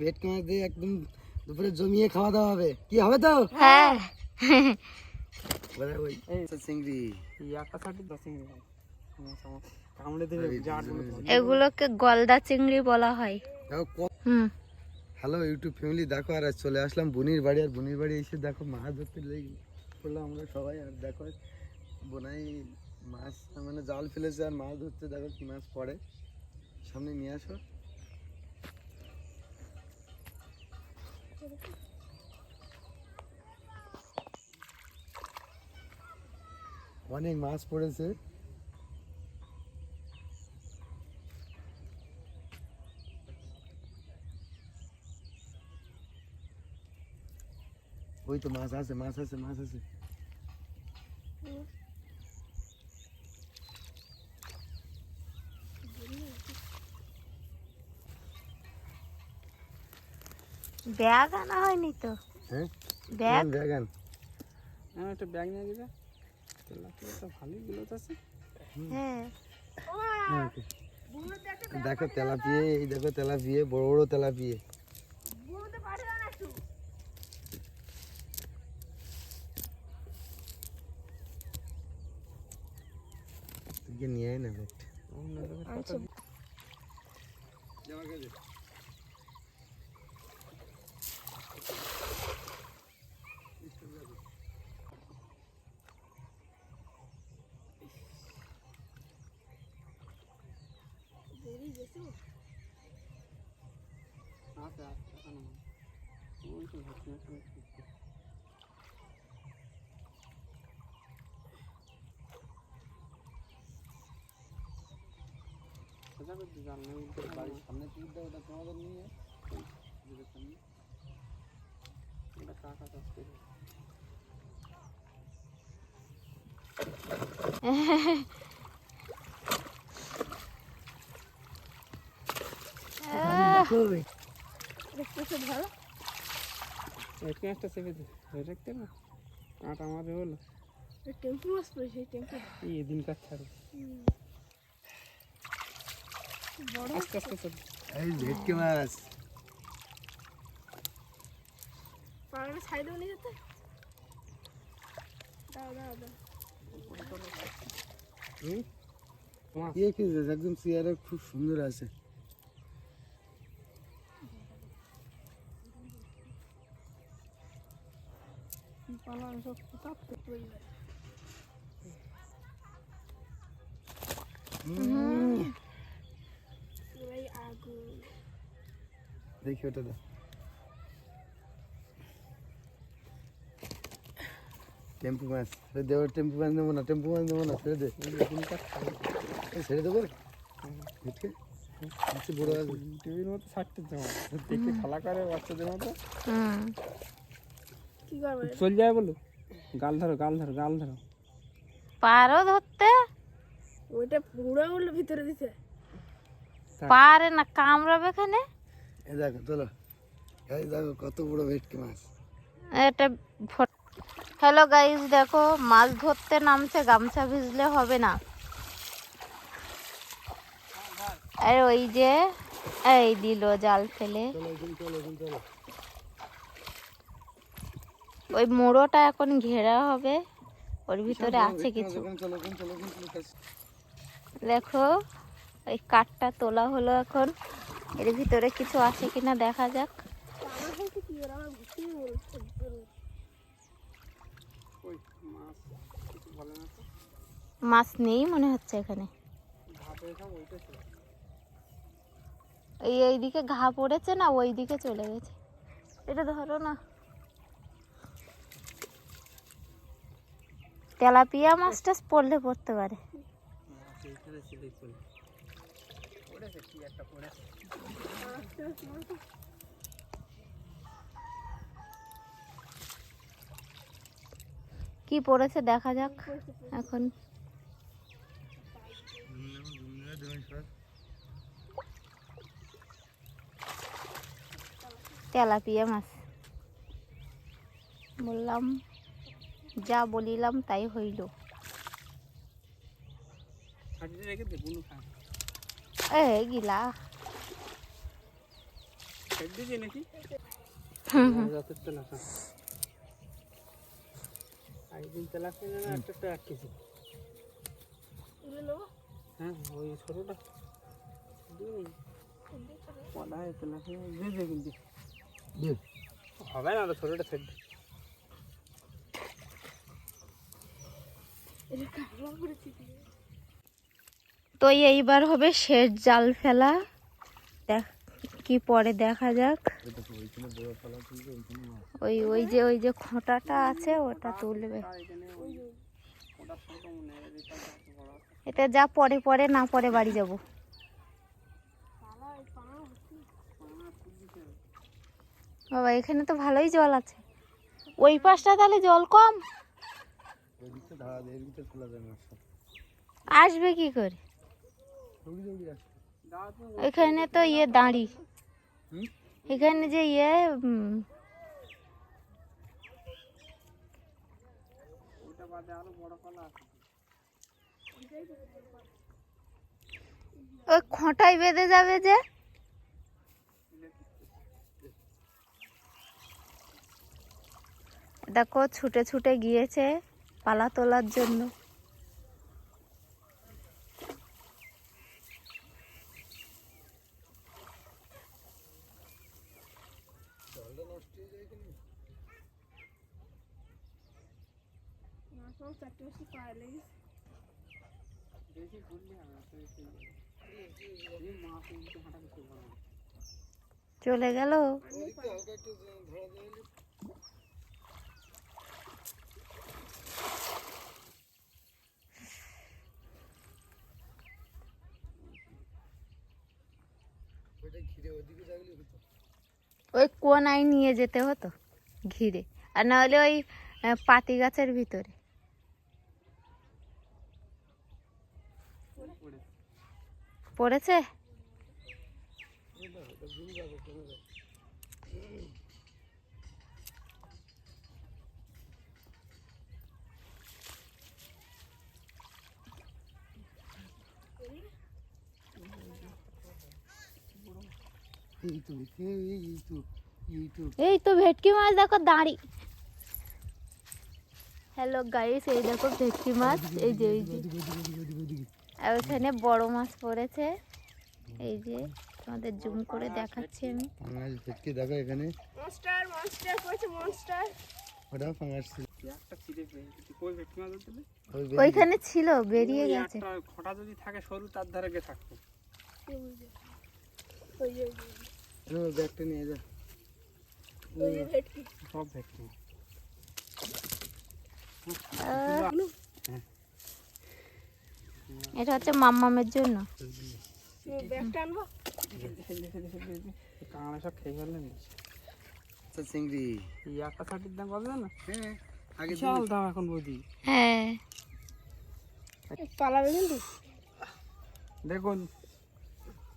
ভেটকি মাছ দিয়ে একদম দুপুরে জমিয়ে খাওয়া দাওয়া হবে। কি হবে তো? হ্যাঁ। এগুলোকে গলদা চিংড়ি বলা হয়। হুম। হ্যালো ইউটিউব ফ্যামিলি দেখো আর চলে আসলাম বুনির বাড়ি। আর বুনির বাড়ি এসে দেখো মাছ ধরতে লেগে আমরা সবাই। আর দেখো বোনাই মাছ মানে জাল ফেলেছে আর মাছ ধরতে দেখো কি মাছ পড়ে। সামনে নিয়ে আসো। অনেক মাছ পড়েছে। ওই তো মাছ আছে মাছ আছে মাছ আছে। ব্যাগ আনা হয়নি তো। হ্যাঁ? ব্যাগ? ব্যাগান হ্যাঁ একটা ব্যাগ নিয়ে দিবে তেলাপিয়া ভালোই গুলো আছে। হ্যাঁ। দেখো তেলাপিয়ে এই দেখো তেলাপিয়ে বড় বড় তেলাপিয়ে। তুই নিয়ে আয় না বেট আছে আছে এখনও ওই তো হচ্ছে না সোজা করে দিই, জাল নেই, বাড়ির সামনে ওটা তোমাদের নিয়ে সামনে। কাকা চাষ করে। ভেটকি মাছটা চেপে দে ধরে রাখতে না কাঁটা আমাদের হলো টেম্পু মাছ পড়েছে টেম্পু। এই এদিন কাজ ছাড়ো। আস্তে আস্তে চল। এই ভেটকি মাছ। পাড়াটা সাইডেও নিয়ে যেতে? দাও দাও দাও। হুম? মাছ। কি একদম চেয়ারে খুব সুন্দর আছে। দেখি ওটা দাও টেম্পু মাছ। ছেড়ে দে ওর টেম্পু মাছ নেব না টেম্পু মাছ নেব না ছেড়ে দে। ছাড়ো দেবো ভেটকে আচ্ছা বড় আছে টিভির মতো ছাড়তে দেওয়া দেখে খেলা করে বাচ্চাদের মতো। হুম। কি করবে চল যায় বলো। গাল ধরো গাল ধরো গাল ধরো। পারো ধরতে? ওইটা পুরো গুলো ভিতরে দিতে পারে না কামড়াবে এখানে? এই দেখো চলো এই দেখো কত বড় ভেটকি মাছ। এটা হ্যালো গাইস দেখো মাছ ধরতে নামছে গামছা ভিজলে হবে না। আর ওই যে এই দিল জাল ফেলে। চলো চলো চলো। ওই মোড়োটা এখন ঘেরা হবে। ওর ভিতরে আছে কিছু। দেখো ওই কাঠটা তোলা হলো এখন। এর ভিতরে কিছু আছে কিনা দেখা যাক। মাছ নেই মনে হচ্ছে এখানে। এই এইদিকে ঘা পড়েছে না ওই দিকে চলে গেছে। এটা ধরো না। তেলাপিয়া মাছটা পড়লে পড়তে পারে। কি পড়েছে দেখা যাক এখন। তেলাপিয়া মাছ। বললাম। যা বলিলাম তাই হইল। গিলা হ্যাঁ ওই ছোটোটা। হবে না ছোটোটা ছেড়ে দে। এটা কাটলা করেছি তো এইবার হবে শেষ জাল ফেলা। দেখ কি পরে দেখা যাক। ওই ওই যে ওই যে খোঁটাটা আছে, ওটা তুলবে। এটা যা পরে পরে, না পরে বাড়ি যাব। বাবা, এখানে তো ভালোই জল আছে। ওই পাশটা তাহলে জল কম? আসবে কি করে? এখানে তো ইয়ে দাঁড়ি। এখানে যে ইয়ে ওই খোঁটায় বেঁধে যাবে যে? দেখো ছুটে ছুটে গিয়েছে। পালা তোলার জন্য। মাছ মাছ চারটে বেশি পায়ে লেগেছে বেশি ঘুরলে হবে না, তো একটু এই মাছ উল্টে হাঁটা করতে পারব না। চলে গেল হালকা একটু ধরা দেয় ওইটা ঘিরে ওদিকে থাকলে হতো ওই কোনায় নিয়ে যেতে হতো ঘিরে। আর না হলে ওই পাতি গাছের ভিতরে। পড়েছে? এই তো ভেটকি মাছ দেখো দাঁড়ি। হ্যালো গাইস এই দেখো ভেটকি মাছ এই যে এই যে। আর ওখানে বড় মাছ পড়েছে। এই যে তোমাদের জুম করে দেখাচ্ছি আমি। ভেটকি দেখো এখানে। মনস্টার মনস্টার করেছে মনস্টার ওটাও পাঙাশ ছিল। একটা ছিঁড়ে পেয়েছি কই ভেটকি মাছ ধরতে ওইখানে ছিল বেরিয়ে গেছে। একটা খোঁটা যদি থাকে সরু তার ধারে গিয়ে থাকতো। ওই যে ওই ব্যাগটা নিয়ে যা। সব ভেটকি। এটা হচ্ছে মাম্মামের জন্য। ব্যাগটা আনব? কাঁড়া সব খেয়ে ফেললেন আচ্ছা চিংড়ি। এই একটা শার্টের দাম কত জানো? হ্যাঁ আগে বিশাল দাম এখন বৌদি। হ্যাঁ। পালাবে কিন্তু। দেখুন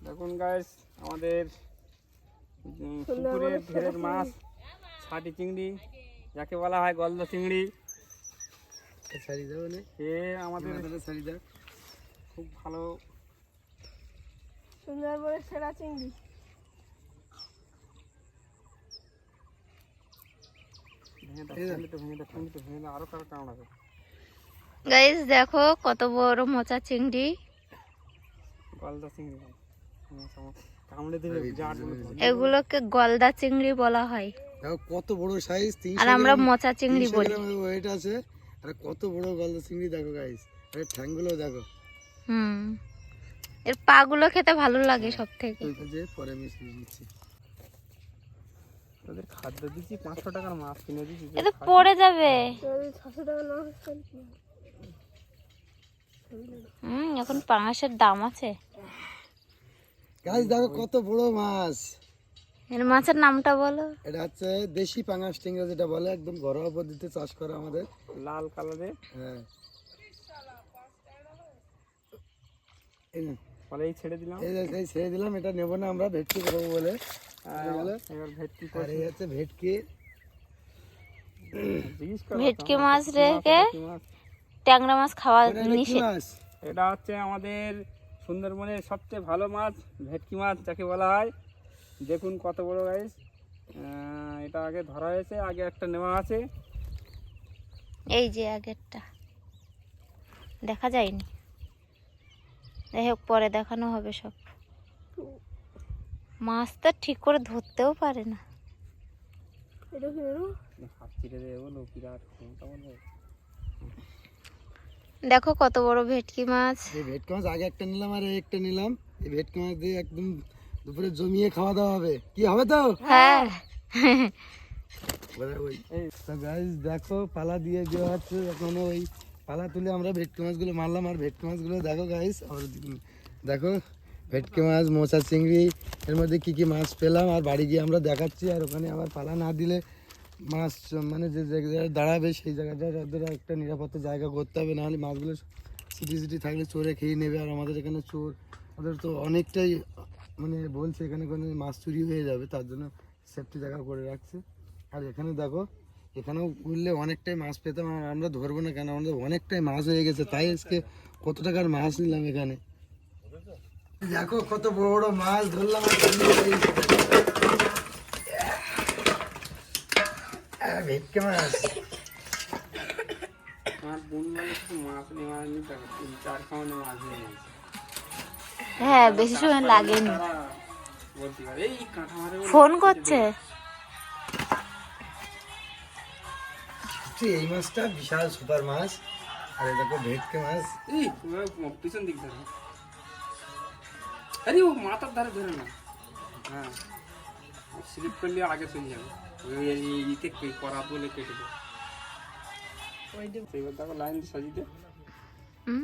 দেখুন গাইস আমাদের পুকুরের ঘেরের মাছ ছাটি চিংড়ি যাকে বলা হয় গলদা চিংড়ি। শাড়ি দাও নে। এ আমাদের খুব ভালো। সুন্দরবনের সেরা চিংড়ি। গাইস দেখো কত বড় মোচা চিংড়ি। গলদা চিংড়ি এগুলোকে গলদা চিংড়ি বলা হয়। কত বড় সাইজ আর আমরা মোচা চিংড়ি বলি। ওয়েট আছে। আর কত বড় গলদা চিংড়ি দেখো গাইস আরে ঠ্যাংগুলো দেখো। হুম। এর পাগুলো খেতে ভালো লাগে সব থেকে পরে মিশিয়ে দিচ্ছি ওদের খাদ্য দিচ্ছি পাঁচশো টাকার মাছ কিনে দিচ্ছি এ তো পড়ে যাবে। যদি ছশো টাকা না হয়? হুম এখন পাঙাশের দাম আছে। গাইস দেখো কত বড় মাছ। এর মাছের নামটা বলো। এটা হচ্ছে দেশি পাঙাশ টিংরা যেটা বলে একদম ঘরোয়া পদ্ধতিতে চাষ করা আমাদের। লাল কালারে। হ্যাঁ। এই ফলে এই ছেড়ে দিলাম। এই ছেড়ে দিলাম এটা নেব না আমরা ভেটকি করব বলে। এবার ভেটকি আর করে এই হচ্ছে ভেটকি। ভেটকি মাছ রেখে ট্যাংরা মাছ খাওয়া নিষেধ এটা হচ্ছে আমাদের সুন্দরবনের সবচেয়ে ভালো মাছ ভেটকি মাছ যাকে বলা হয়। দেখুন কত বড় গাইস এটা আগে ধরা হয়েছে আগে একটা নেওয়া আছে। এই যে আগেরটা। দেখা যায়নি। যাই হোক পরে দেখানো হবে সব। মাছ তো ঠিক করে ধরতেও পারে না। এটা কি? হাত চিরে দেবো বলো বিরাট ক্ষমতা বলো দেখো কত বড় ভেটকি মাছ। এই ভেটকি মাছ আগে একটা নিলাম আর একটা নিলাম। এই ভেটকি মাছ দিয়ে একদম দুপুরে জমিয়ে খাওয়া দাওয়া হবে। কি হবে তো? হ্যাঁ। দেখো পালা দিয়ে দেওয়া হচ্ছে এখন ওই পালা তুলে আমরা ভেটকি মাছগুলো মারলাম। আর ভেটকি মাছগুলো দেখো গাইজ আর দেখো ভেটকি মাছ মোচা চিংড়ি এর মধ্যে কি কি মাছ পেলাম। আর বাড়ি গিয়ে আমরা দেখাচ্ছি আর ওখানে আবার পালা না দিলে মাছ মানে যে জায়গায় দাঁড়াবে সেই জায়গাটা ওদের একটা নিরাপত্তা জায়গা করতে হবে, নাহলে মাছগুলো সিটি সিটি থাকলে চোরে খেয়ে নেবে। আর আমাদের এখানে চোর, ওদের তো অনেকটাই মানে বলছে এখানে কোনো মাছ চুরি হয়ে যাবে, তার জন্য সেফটি জায়গা করে রাখছে। আর এখানে দেখো, এখানেও উঠলে অনেকটাই মাছ পেতাম, আর আমরা ধরবো না কেন? আমাদের অনেকটাই মাছ হয়ে গেছে, তাই আজকে কত টাকার মাছ নিলাম এখানে। দেখো কত বড় বড় মাছ ধরলাম আর এই- আহ, ভেটকি মাছ আমার বোন মানে কিছু মাছ নেওয়া হয়নি দেখো তিন চার খাওয়ানো মাছ নিয়ে গেছে হ্যাঁ বেশি সময় লাগেনি। ফোন করছে? এই মাছটা বিশাল সুপার মাছ আর এই দেখো ভেটকি মাছ। পিছন দিক ধরে। আরে ও মাথার ধারে ধরে না। হ্যাঁ স্লিপ করলে আগে চলে যাবে। ইতে করা বলে কেটে দেবে এইবার দেখো লাইন সাজিয়ে দে। হুম?